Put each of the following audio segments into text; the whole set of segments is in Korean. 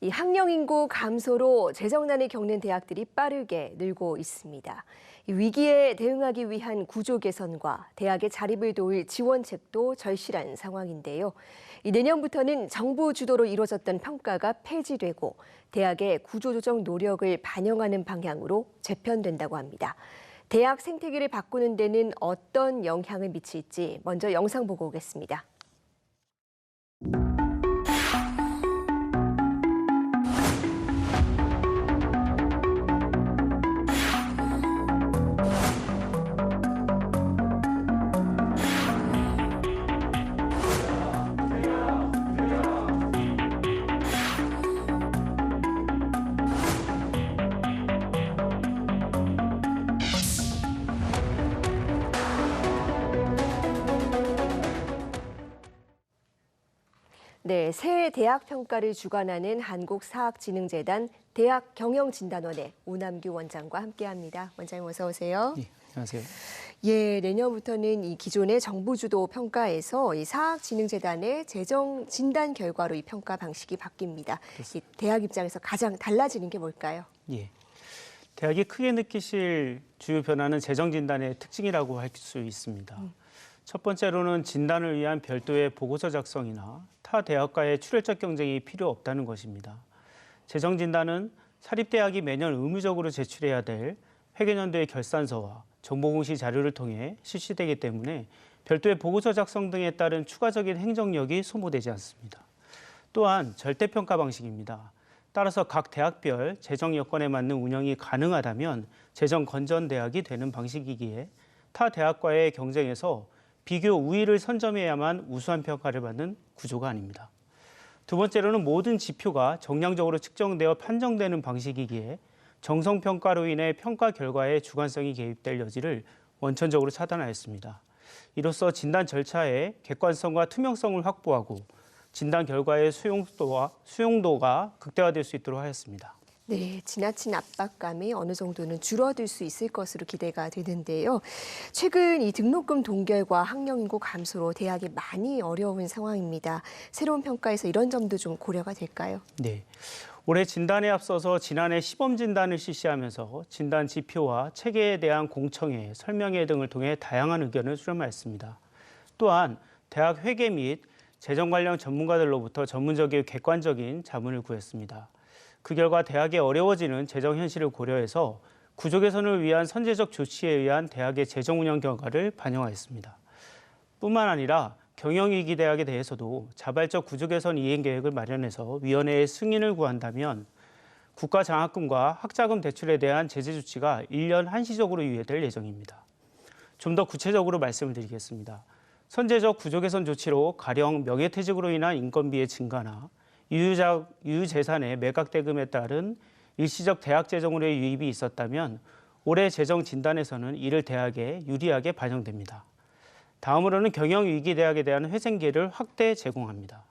이 학령 인구 감소로 재정난을 겪는 대학들이 빠르게 늘고 있습니다. 이 위기에 대응하기 위한 구조 개선과 대학의 자립을 도울 지원책도 절실한 상황인데요. 이 내년부터는 정부 주도로 이루어졌던 평가가 폐지되고 대학의 구조조정 노력을 반영하는 방향으로 재편된다고 합니다. 대학 생태계를 바꾸는 데는 어떤 영향을 미칠지 먼저 영상 보고 오겠습니다. 네, 새 대학 평가를 주관하는 한국사학진흥재단 대학경영진단원의 우남규 원장과 함께합니다. 원장님 어서 오세요. 예, 안녕하세요. 예, 내년부터는 이 기존의 정부 주도 평가에서 이 사학진흥재단의 재정 진단 결과로 이 평가 방식이 바뀝니다. 이 대학 입장에서 가장 달라지는 게 뭘까요? 예. 대학이 크게 느끼실 주요 변화는 재정 진단의 특징이라고 할 수 있습니다. 첫 번째로는 진단을 위한 별도의 보고서 작성이나 타 대학과의 출혈적 경쟁이 필요 없다는 것입니다. 재정 진단은 사립대학이 매년 의무적으로 제출해야 될 회계연도의 결산서와 정보공시 자료를 통해 실시되기 때문에 별도의 보고서 작성 등에 따른 추가적인 행정력이 소모되지 않습니다. 또한 절대평가 방식입니다. 따라서 각 대학별 재정 여건에 맞는 운영이 가능하다면 재정 건전 대학이 되는 방식이기에 타 대학과의 경쟁에서 비교 우위를 선점해야만 우수한 평가를 받는 구조가 아닙니다. 두 번째로는 모든 지표가 정량적으로 측정되어 판정되는 방식이기에 정성 평가로 인해 평가 결과에 주관성이 개입될 여지를 원천적으로 차단하였습니다. 이로써 진단 절차의 객관성과 투명성을 확보하고 진단 결과의 수용도와 수용도가 극대화될 수 있도록 하였습니다. 네, 지나친 압박감이 어느 정도는 줄어들 수 있을 것으로 기대가 되는데요. 최근 이 등록금 동결과 학령 인구 감소로 대학이 많이 어려운 상황입니다. 새로운 평가에서 이런 점도 좀 고려가 될까요? 네. 올해 진단에 앞서서 지난해 시범 진단을 실시하면서 진단 지표와 체계에 대한 공청회, 설명회 등을 통해 다양한 의견을 수렴하였습니다. 또한 대학 회계 및 재정 관련 전문가들로부터 전문적이고 객관적인 자문을 구했습니다. 그 결과 대학의 어려워지는 재정 현실을 고려해서 구조 개선을 위한 선제적 조치에 의한 대학의 재정 운영 결과를 반영하였습니다. 뿐만 아니라 경영위기 대학에 대해서도 자발적 구조 개선 이행 계획을 마련해서 위원회의 승인을 구한다면 국가 장학금과 학자금 대출에 대한 제재 조치가 1년 한시적으로 유예될 예정입니다. 좀 더 구체적으로 말씀을 드리겠습니다. 선제적 구조 개선 조치로 가령 명예퇴직으로 인한 인건비의 증가나 유유자, 유유재산의 매각 대금에 따른 일시적 대학 재정으로의 유입이 있었다면 올해 재정 진단에서는 이를 대학에 유리하게 반영됩니다. 다음으로는 경영위기 대학에 대한 회생 기회를 확대 제공합니다.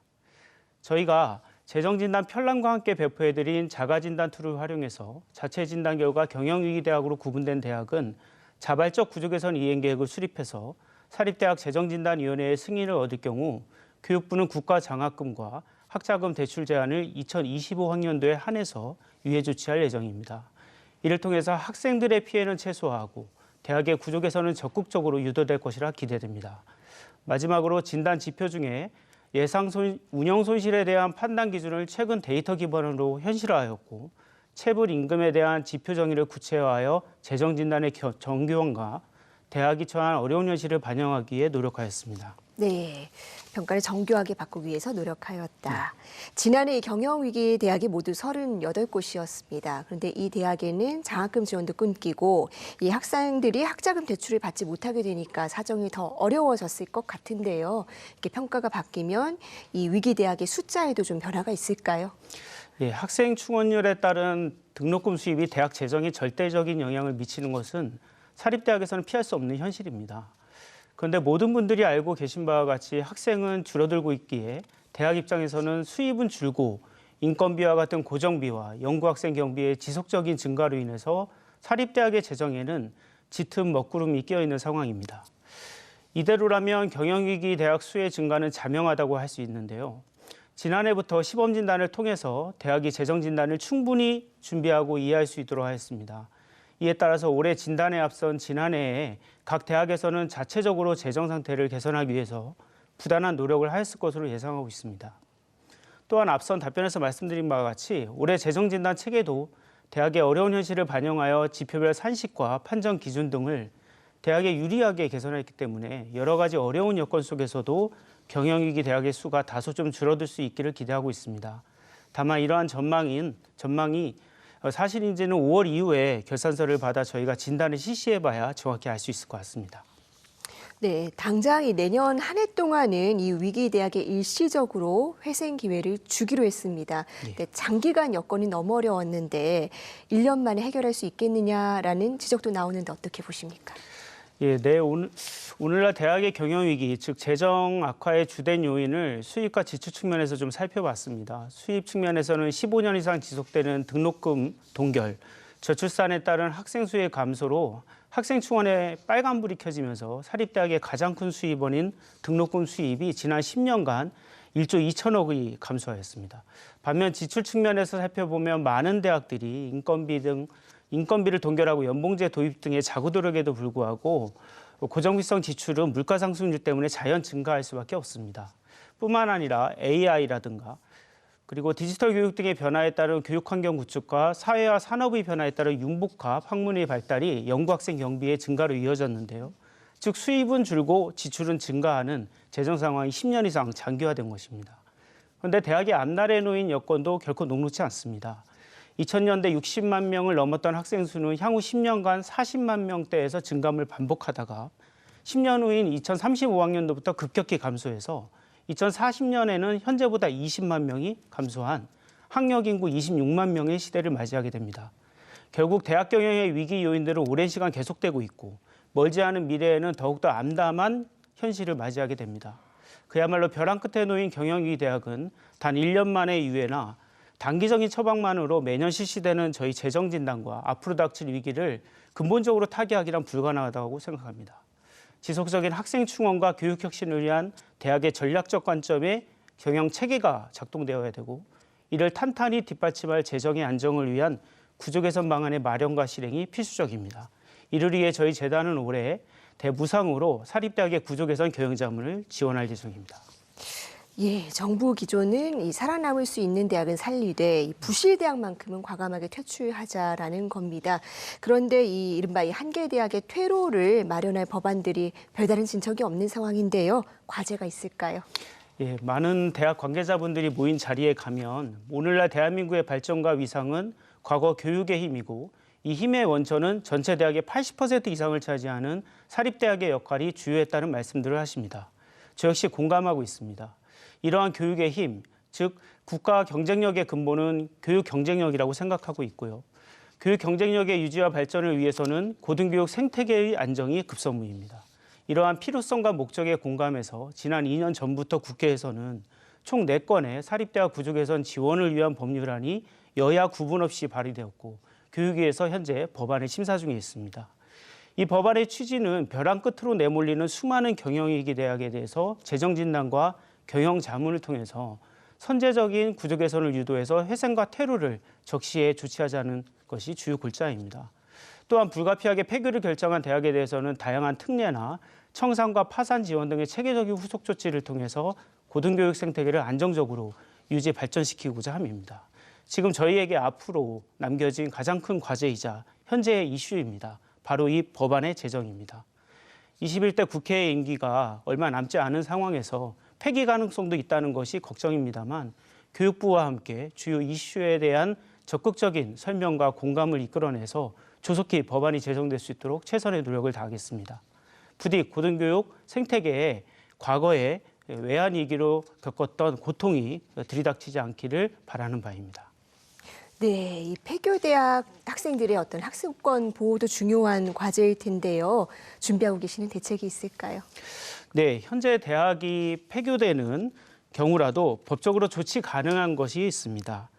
저희가 재정진단 편람과 함께 배포해드린 자가진단 툴을 활용해서 자체 진단 결과 경영위기 대학으로 구분된 대학은 자발적 구조개선 이행 계획을 수립해서 사립대학 재정진단위원회의 승인을 얻을 경우 교육부는 국가 장학금과 학자금 대출 제한을 2025학년도에 한해서 유예 조치할 예정입니다. 이를 통해서 학생들의 피해는 최소화하고 대학의 구조 개선은 적극적으로 유도될 것이라 기대됩니다. 마지막으로 진단 지표 중에 예상 손, 운영 손실에 대한 판단 기준을 최근 데이터 기반으로 현실화하였고 체불 임금에 대한 지표 정의를 구체화하여 재정 진단의 겨- 정교화과 대학이 처한 어려운 현실을 반영하기 위해 노력하였습니다. 네, 평가를 정교하게 바꾸기 위해서 노력하였다. 지난해 이 경영위기 대학이 모두 38곳이었습니다. 그런데 이 대학에는 장학금 지원도 끊기고 이 학생들이 학자금 대출을 받지 못하게 되니까 사정이 더 어려워졌을 것 같은데요. 이렇게 평가가 바뀌면 이 위기 대학의 숫자에도 좀 변화가 있을까요? 예, 학생 충원율에 따른 등록금 수입이 대학 재정에 절대적인 영향을 미치는 것은 사립대학에서는 피할 수 없는 현실입니다. 그런데 모든 분들이 알고 계신 바와 같이 학생은 줄어들고 있기에 대학 입장에서는 수입은 줄고 인건비와 같은 고정비와 연구학생 경비의 지속적인 증가로 인해서 사립대학의 재정에는 짙은 먹구름이 끼어 있는 상황입니다. 이대로라면 경영위기 대학 수의 증가는 자명하다고 할 수 있는데요. 지난해부터 시범 진단을 통해서 대학이 재정 진단을 충분히 준비하고 이해할 수 있도록 하였습니다. 이에 따라서 올해 진단에 앞선 지난해에 각 대학에서는 자체적으로 재정 상태를 개선하기 위해서 부단한 노력을 하였을 것으로 예상하고 있습니다. 또한 앞선 답변에서 말씀드린 바와 같이 올해 재정 진단 체계도 대학의 어려운 현실을 반영하여 지표별 산식과 판정 기준 등을 대학에 유리하게 개선했기 때문에 여러 가지 어려운 여건 속에서도 경영위기 대학의 수가 다소 좀 줄어들 수 있기를 기대하고 있습니다. 다만 이러한 전망인 전망이 어, 사실인지는 5월 이후에 결산서를 받아 저희가 진단을 실시해봐야 정확히 알 수 있을 것 같습니다. 네, 당장 이 내년 한 해 동안은 이 위기 대학에 일시적으로 회생 기회를 주기로 했습니다. 예. 네, 장기간 여건이 너무 어려웠는데 1년 만에 해결할 수 있겠느냐라는 지적도 나오는데 어떻게 보십니까? 예, 네 오늘 오늘날 대학의 경영 위기, 즉 재정 악화의 주된 요인을 수입과 지출 측면에서 좀 살펴봤습니다. 수입 측면에서는 15년 이상 지속되는 등록금 동결, 저출산에 따른 학생 수의 감소로 학생 충원에 빨간불이 켜지면서 사립대학의 가장 큰 수입원인 등록금 수입이 지난 10년간 1조 2천억이 감소하였습니다. 반면 지출 측면에서 살펴보면 많은 대학들이 인건비 등 인건비를 동결하고 연봉제 도입 등의 자구도력에도 불구하고 고정비성 지출은 물가 상승률 때문에 자연 증가할 수밖에 없습니다. 뿐만 아니라 AI라든가 그리고 디지털 교육 등의 변화에 따른 교육 환경 구축과 사회와 산업의 변화에 따른 융복합 학문의 발달이 연구 학생 경비의 증가로 이어졌는데요. 즉 수입은 줄고 지출은 증가하는 재정 상황이 10년 이상 장기화된 것입니다. 그런데 대학의 앞날에 놓인 여건도 결코 녹록지 않습니다. 2000년대 60만 명을 넘었던 학생 수는 향후 10년간 40만 명대에서 증감을 반복하다가 10년 후인 2035학년도부터 급격히 감소해서 2040년에는 현재보다 20만 명이 감소한 학력 인구 26만 명의 시대를 맞이하게 됩니다. 결국 대학 경영의 위기 요인들은 오랜 시간 계속되고 있고 멀지 않은 미래에는 더욱더 암담한 현실을 맞이하게 됩니다. 그야말로 벼랑 끝에 놓인 경영위기 대학은 단 1년 만의 유예나 단기적인 처방만으로 매년 실시되는 저희 재정 진단과 앞으로 닥칠 위기를 근본적으로 타개하기란 불가능하다고 생각합니다. 지속적인 학생 충원과 교육 혁신을 위한 대학의 전략적 관점의 경영 체계가 작동되어야 되고 이를 탄탄히 뒷받침할 재정의 안정을 위한 구조 개선 방안의 마련과 실행이 필수적입니다. 이를 위해 저희 재단은 올해 대무상으로 사립대학의 구조 개선 경영 자문을 지원할 예정입니다. 예, 정부 기조는 이 살아남을 수 있는 대학은 살리되 이 부실 대학만큼은 과감하게 퇴출하자라는 겁니다. 그런데 이 이른바 이 한계 대학의 퇴로를 마련할 법안들이 별다른 진척이 없는 상황인데요. 과제가 있을까요? 예, 많은 대학 관계자분들이 모인 자리에 가면 오늘날 대한민국의 발전과 위상은 과거 교육의 힘이고 이 힘의 원천은 전체 대학의 80% 이상을 차지하는 사립대학의 역할이 주요했다는 말씀들을 하십니다. 저 역시 공감하고 있습니다. 이러한 교육의 힘, 즉 국가 경쟁력의 근본은 교육 경쟁력이라고 생각하고 있고요. 교육 경쟁력의 유지와 발전을 위해서는 고등교육 생태계의 안정이 급선무입니다. 이러한 필요성과 목적에 공감해서 지난 2년 전부터 국회에서는 총 4건의 사립대학 구조 개선 지원을 위한 법률안이 여야 구분 없이 발의되었고 교육위에서 현재 법안을 심사 중에 있습니다. 이 법안의 취지는 벼랑 끝으로 내몰리는 수많은 경영위기 대학에 대해서 재정 진단과 경영 자문을 통해서 선제적인 구조 개선을 유도해서 회생과 퇴로를 적시해 조치하자는 것이 주요 골자입니다. 또한 불가피하게 폐교를 결정한 대학에 대해서는 다양한 특례나 청산과 파산 지원 등의 체계적인 후속 조치를 통해서 고등교육 생태계를 안정적으로 유지 발전시키고자 함입니다. 지금 저희에게 앞으로 남겨진 가장 큰 과제이자 현재의 이슈입니다. 바로 이 법안의 제정입니다. 21대 국회의 임기가 얼마 남지 않은 상황에서 폐기 가능성도 있다는 것이 걱정입니다만 교육부와 함께 주요 이슈에 대한 적극적인 설명과 공감을 이끌어내서 조속히 법안이 제정될 수 있도록 최선의 노력을 다하겠습니다. 부디 고등교육 생태계에 과거에 외환 위기로 겪었던 고통이 들이닥치지 않기를 바라는 바입니다. 네, 이 폐교 대학 학생들의 어떤 학습권 보호도 중요한 과제일 텐데요. 준비하고 계시는 대책이 있을까요? 네, 현재 대학이 폐교되는 경우라도 법적으로 조치 가능한 것이 있습니다.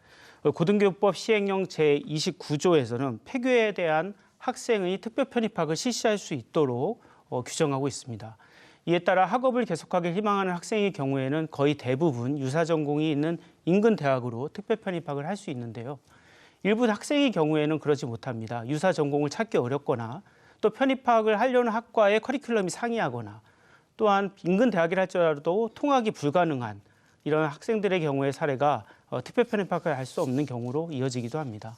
고등교육법 시행령 제29조에서는 폐교에 대한 학생의 특별 편입학을 실시할 수 있도록 어, 규정하고 있습니다. 이에 따라 학업을 계속하길 희망하는 학생의 경우에는 거의 대부분 유사 전공이 있는 인근 대학으로 특별 편입학을 할 수 있는데요. 일부 학생의 경우에는 그러지 못합니다. 유사 전공을 찾기 어렵거나 또 편입학을 하려는 학과의 커리큘럼이 상이하거나 또한 인근 대학이라 할지라도 통학이 불가능한 이런 학생들의 경우의 사례가 어, 특별 편입학을 할 수 없는 경우로 이어지기도 합니다.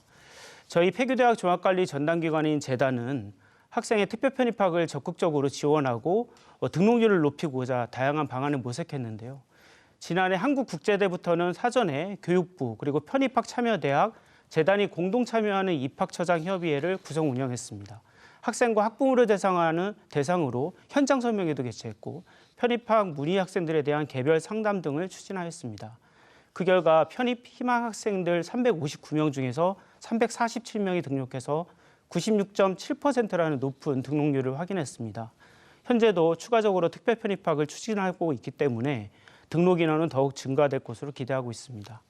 저희 폐교대학 종합관리 전담기관인 재단은 학생의 특별 편입학을 적극적으로 지원하고 어, 등록률을 높이고자 다양한 방안을 모색했는데요. 지난해 한국국제대부터는 사전에 교육부 그리고 편입학 참여대학 재단이 공동 참여하는 입학처장 협의회를 구성 운영했습니다. 학생과 학부모를 대상하는 대상으로 현장 설명회도 개최했고 편입학 문의 학생들에 대한 개별 상담 등을 추진하였습니다. 그 결과 편입 희망 학생들 359명 중에서 347명이 등록해서 96.7%라는 높은 등록률을 확인했습니다. 현재도 추가적으로 특별 편입학을 추진하고 있기 때문에 등록 인원은 더욱 증가될 것으로 기대하고 있습니다.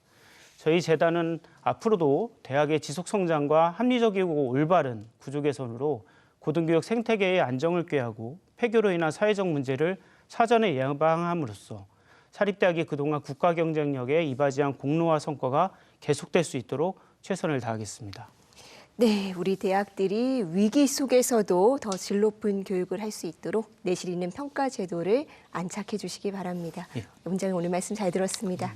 저희 재단은 앞으로도 대학의 지속 성장과 합리적이고 올바른 구조 개선으로 고등교육 생태계의 안정을 꾀하고 폐교로 인한 사회적 문제를 사전에 예방함으로써 사립대학이 그동안 국가 경쟁력에 이바지한 공로와 성과가 계속될 수 있도록 최선을 다하겠습니다. 네, 우리 대학들이 위기 속에서도 더 질 높은 교육을 할 수 있도록 내실 있는 평가 제도를 안착해 주시기 바랍니다. 예. 원장님 오늘 말씀 잘 들었습니다.